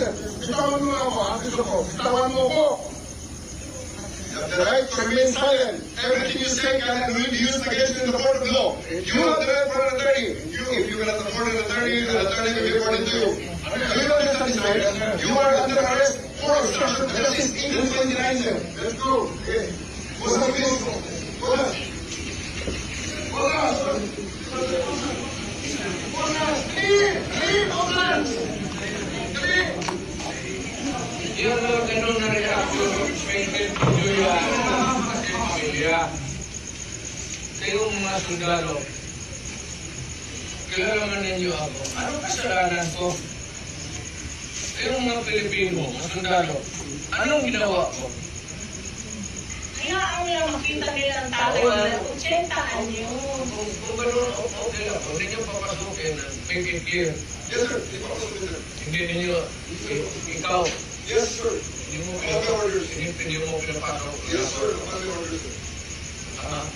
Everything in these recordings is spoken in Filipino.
sir. You the right to remain silent. Everything you say can be used against you in the court of law. You have the right for an attorney. You, if you cannot afford an attorney, an attorney will be reported to you. You this is. You are under arrest for obstruction of justice in the 29 Let's go. Okay. What's please? Go Yun ang ganun na reaction ng Springfield, Julia, at yung pamilya. Kayong mga sundalo, kilalaman ninyo ako. Anong kasalanan ko? Kayong mga Pilipino, mga sundalo, anong ginawa ko? Hayaan nila makita nila ang tatay nila. ano? 80 anyo. Kung, ganun, okay lang. Kung hindi nyo papasukin, make it clear. Yes, sir. Hindi ninyo, i- ikaw, sir. hindi mo pinapasok, hindi, hindi mo pinapasok. Yes, sir. Yes, sir. Ah,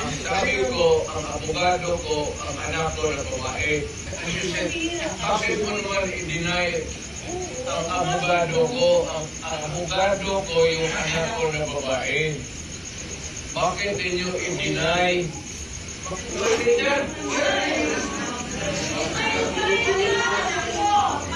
ang sabi ko, ang abogado ko, ang anak ko na babae. And you said, bakit mo naman i-deny ang abogado ko, ang, ang abogado ko yung anak ko na babae. Bakit ninyo i-deny? Bakit yan? Boss.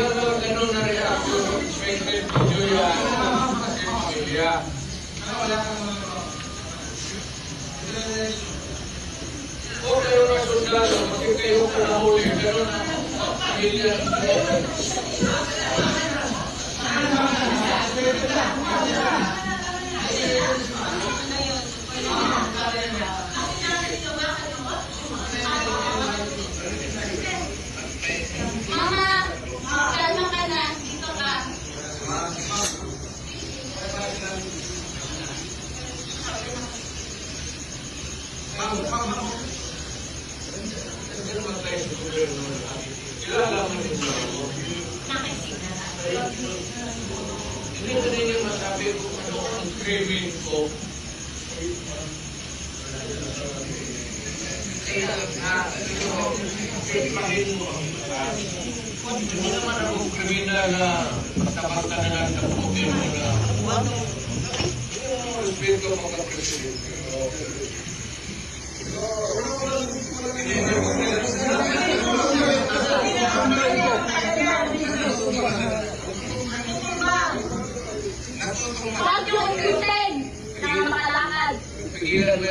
Yun ang ganun na reaction ng Springfield, Julia, at yung pamilya. O kayo na sundalo, bakit kayo pinahuli? Pero ang pamilya, Mama, kalma ka na. Dito ka. Ano ba tayo sa gobyerno natin? Kilala mo ninyo ako. Hindi ko ninyo masabi kung ano ang craving ko. Kaya nga, sipahin mo ang batas. Hindi naman ako kriminal na basta-basta na lang na. Yung respeto mga presidente. Huwag yung ulitin na makalakad. Pigilan mo